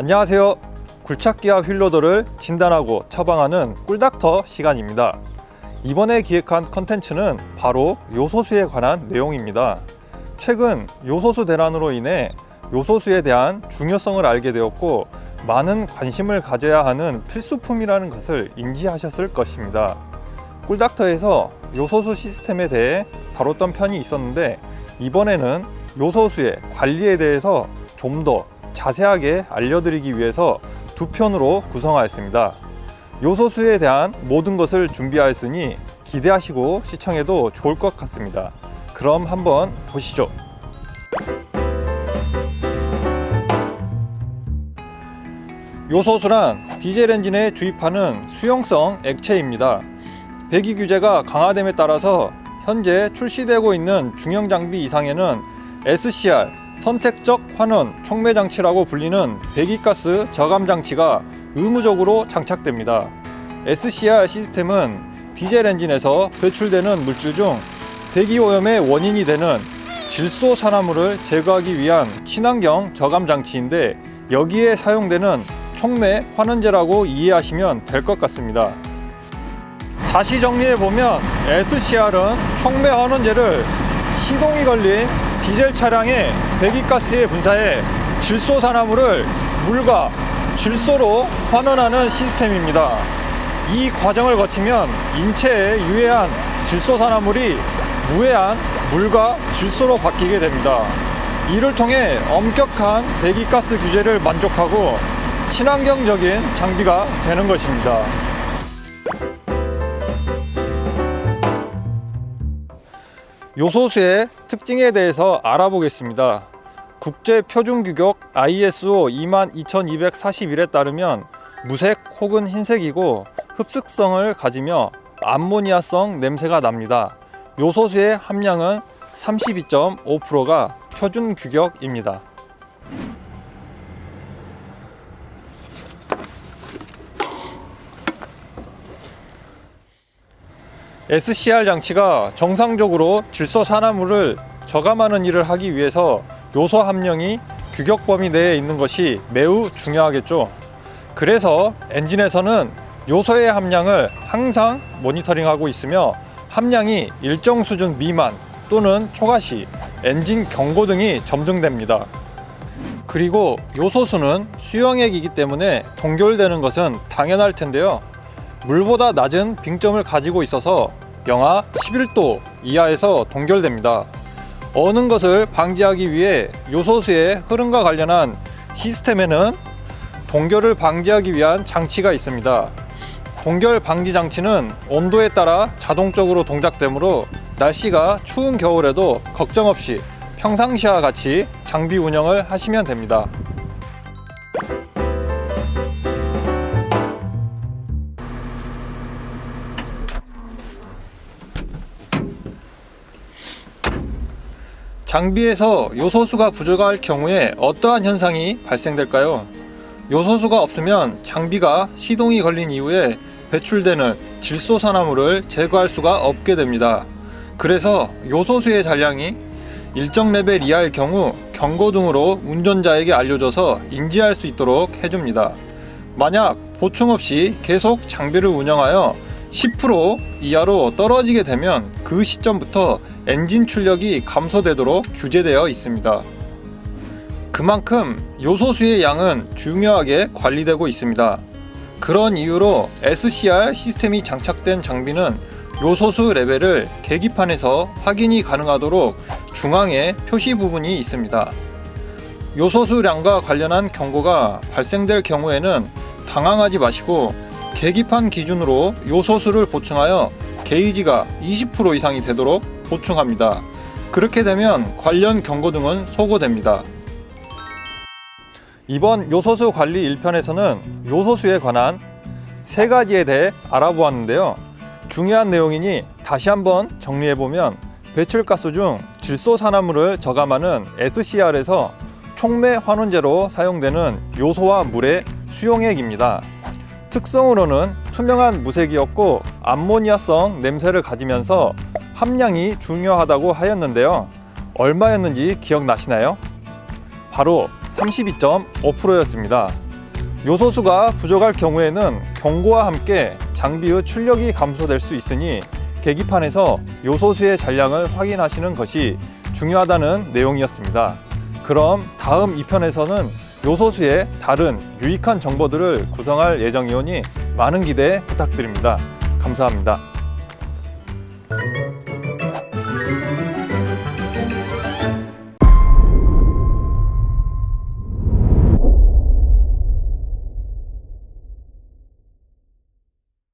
안녕하세요. 굴착기와 휠로더를 진단하고 처방하는 꿀닥터 시간입니다. 이번에 기획한 컨텐츠는 바로 요소수에 관한 내용입니다. 최근 요소수 대란으로 인해 요소수에 대한 중요성을 알게 되었고 많은 관심을 가져야 하는 필수품이라는 것을 인지하셨을 것입니다. 꿀닥터에서 요소수 시스템에 대해 다뤘던 편이 있었는데 이번에는 요소수의 관리에 대해서 좀 더 자세하게 알려드리기 위해서 두 편으로 구성하였습니다. 요소수에 대한 모든 것을 준비하였으니 기대하시고 시청해도 좋을 것 같습니다. 그럼 한번 보시죠. 요소수란 디젤 엔진에 주입하는 수용성 액체입니다. 배기 규제가 강화됨에 따라서 현재 출시되고 있는 중형 장비 이상에는 SCR 선택적 환원 촉매 장치라고 불리는 배기가스 저감 장치가 의무적으로 장착됩니다. SCR 시스템은 디젤 엔진에서 배출되는 물질 중 대기 오염의 원인이 되는 질소 산화물을 제거하기 위한 친환경 저감 장치인데 여기에 사용되는 촉매 환원제라고 이해하시면 될 것 같습니다. 다시 정리해 보면 SCR은 촉매 환원제를 시동이 걸린 디젤 차량의 배기가스에 분사해 질소 산화물을 물과 질소로 환원하는 시스템입니다. 이 과정을 거치면 인체에 유해한 질소 산화물이 무해한 물과 질소로 바뀌게 됩니다. 이를 통해 엄격한 배기가스 규제를 만족하고 친환경적인 장비가 되는 것입니다. 요소수의 특징에 대해서 알아보겠습니다. 국제 표준 규격 ISO 22241에 따르면 무색 혹은 흰색이고 흡습성을 가지며 암모니아성 냄새가 납니다. 요소수의 함량은 32.5%가 표준 규격입니다. SCR 장치가 정상적으로 질소 산화물을 저감하는 일을 하기 위해서 요소 함량이 규격 범위 내에 있는 것이 매우 중요하겠죠. 그래서 엔진에서는 요소의 함량을 항상 모니터링하고 있으며 함량이 일정 수준 미만 또는 초과 시 엔진 경고 등이 점등됩니다. 그리고 요소수는 수용액이기 때문에 동결되는 것은 당연할 텐데요. 물보다 낮은 빙점을 가지고 있어서 영하 11도 이하에서 동결됩니다. 어는 것을 방지하기 위해 요소수의 흐름과 관련한 시스템에는 동결을 방지하기 위한 장치가 있습니다. 동결 방지 장치는 온도에 따라 자동적으로 동작되므로 날씨가 추운 겨울에도 걱정 없이 평상시와 같이 장비 운영을 하시면 됩니다. 장비에서 요소수가 부족할 경우에 어떠한 현상이 발생될까요? 요소수가 없으면 장비가 시동이 걸린 이후에 배출되는 질소 산화물을 제거할 수가 없게 됩니다. 그래서 요소수의 잔량이 일정 레벨 이하일 경우 경고등으로 운전자에게 알려줘서 인지할 수 있도록 해줍니다. 만약 보충 없이 계속 장비를 운영하여 10% 이하로 떨어지게 되면 그 시점부터 엔진 출력이 감소되도록 규제되어 있습니다. 그만큼 요소수의 양은 중요하게 관리되고 있습니다. 그런 이유로 SCR 시스템이 장착된 장비는 요소수 레벨을 계기판에서 확인이 가능하도록 중앙에 표시 부분이 있습니다. 요소수량과 관련한 경고가 발생될 경우에는 당황하지 마시고 계기판 기준으로 요소수를 보충하여 게이지가 20% 이상이 되도록 보충합니다. 그렇게 되면 관련 경고등은 소거됩니다. 이번 요소수 관리 1편에서는 요소수에 관한 세 가지에 대해 알아보았는데요. 중요한 내용이니 다시 한번 정리해보면 배출가스 중 질소 산화물을 저감하는 SCR에서 촉매 환원제로 사용되는 요소와 물의 수용액입니다. 특성으로는 투명한 무색이었고 암모니아성 냄새를 가지면서 함량이 중요하다고 하였는데요. 얼마였는지 기억나시나요? 바로 32.5%였습니다. 요소수가 부족할 경우에는 경고와 함께 장비의 출력이 감소될 수 있으니 계기판에서 요소수의 잔량을 확인하시는 것이 중요하다는 내용이었습니다. 그럼 다음 2편에서는 요소수의 다른 유익한 정보들을 구성할 예정이오니 많은 기대 부탁드립니다. 감사합니다.